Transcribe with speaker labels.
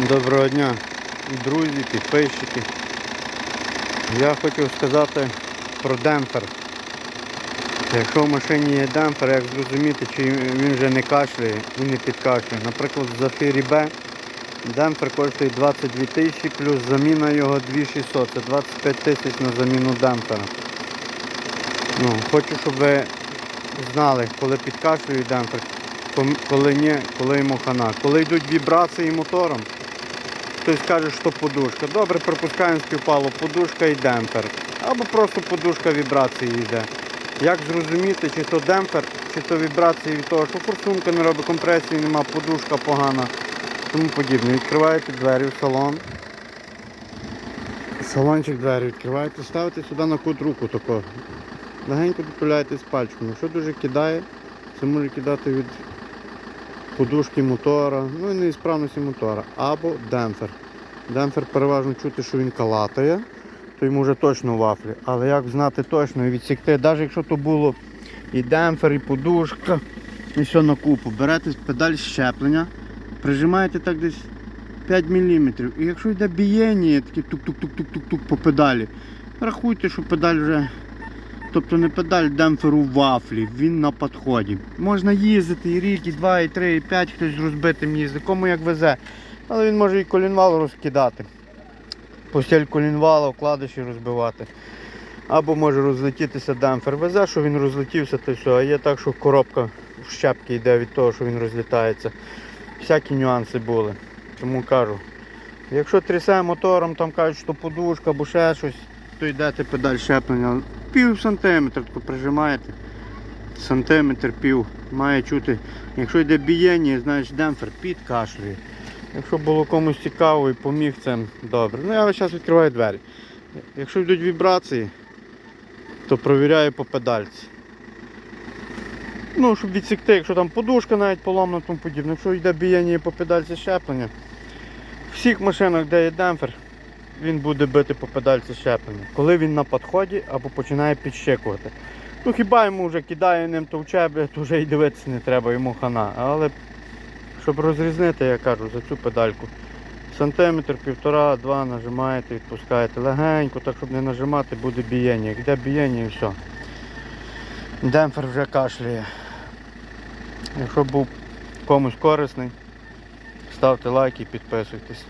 Speaker 1: Доброго дня, друзі, підписчики. Я хотів сказати про демпфер. Якщо в машині є демпфер, як зрозуміти, чи він вже не кашляє і не підкашлює. Наприклад, в Зафірі Б демпфер коштує 22 тисячі, плюс заміна його 2600. Це 25 тисяч на заміну демпфера. Ну, хочу, щоб ви знали, коли підкашлює демпфер, коли ні, коли йому хана. Коли йдуть вібрації мотором, хтось каже, що подушка. Добре, припускаємо співпало, подушка і демпфер. Або просто подушка вібрації йде. Як зрозуміти, чи то демпфер, чи то вібрації від того, що форсунка не робить компресії, нема, подушка погана, тому подібне. Відкриваєте двері в салон. Салончик двері відкриваєте, ставите сюди на кут руку тако. Легенько підпиляєте з пальчиком. Якщо дуже кидає, це може кидати від подушки мотора, ну і неісправності мотора. Або демпфер. Демпфер переважно чути, що він калатає, то йому вже точно вафлі. Але як знати точно і відсікти, навіть якщо то було і демпфер, і подушка, і все на купу. Берете педаль щеплення, прижимаєте так десь 5 мм. І якщо йде бієння, таке тук-тук-тук-тук-тук по педалі, рахуйте, що педаль вже Тобто не педаль демпферу вафлі, він на підході. Можна їздити і рік, і два, і три, і п'ять, хтось з розбитим їздить, кому як везе. Але він може і колінвал розкидати. Постіль колінвала, вкладиші розбивати. Або може розлетітися демпфер. Везе, що він розлетівся, то все. А є так, що коробка в щепки йде від того, що він розлітається. Всякі нюанси були. Тому кажу. Якщо трясе мотором, там кажуть, що подушка або ще щось, то йдете педаль щеплення. Пів сантиметра тако прижимаєте. Сантиметр пів має чути. Якщо йде бієння, значить демпфер підкашлює. Якщо було комусь цікаво і поміг цим, добре. Ну я зараз відкриваю двері. Якщо йдуть вібрації, то провіряю по педальці. Ну, щоб відсікти, якщо там подушка навіть поламана, тому подібне. Якщо йде бієння по педальці щеплення, в всіх машинах, де є демпфер, він буде бити по педальці щеплення. Коли він на підході або починає підщекувати. Ну хіба йому вже кидає ним товче, бля, то вже й дивитися не треба, йому хана. Але щоб розрізнити, я кажу, за цю педальку. Сантиметр, півтора, два нажимаєте, відпускаєте легенько, так щоб не нажимати, буде бієння. Як йде бієння і все. Демпфер вже кашляє. Якщо був комусь корисний, ставте лайк і підписуйтесь.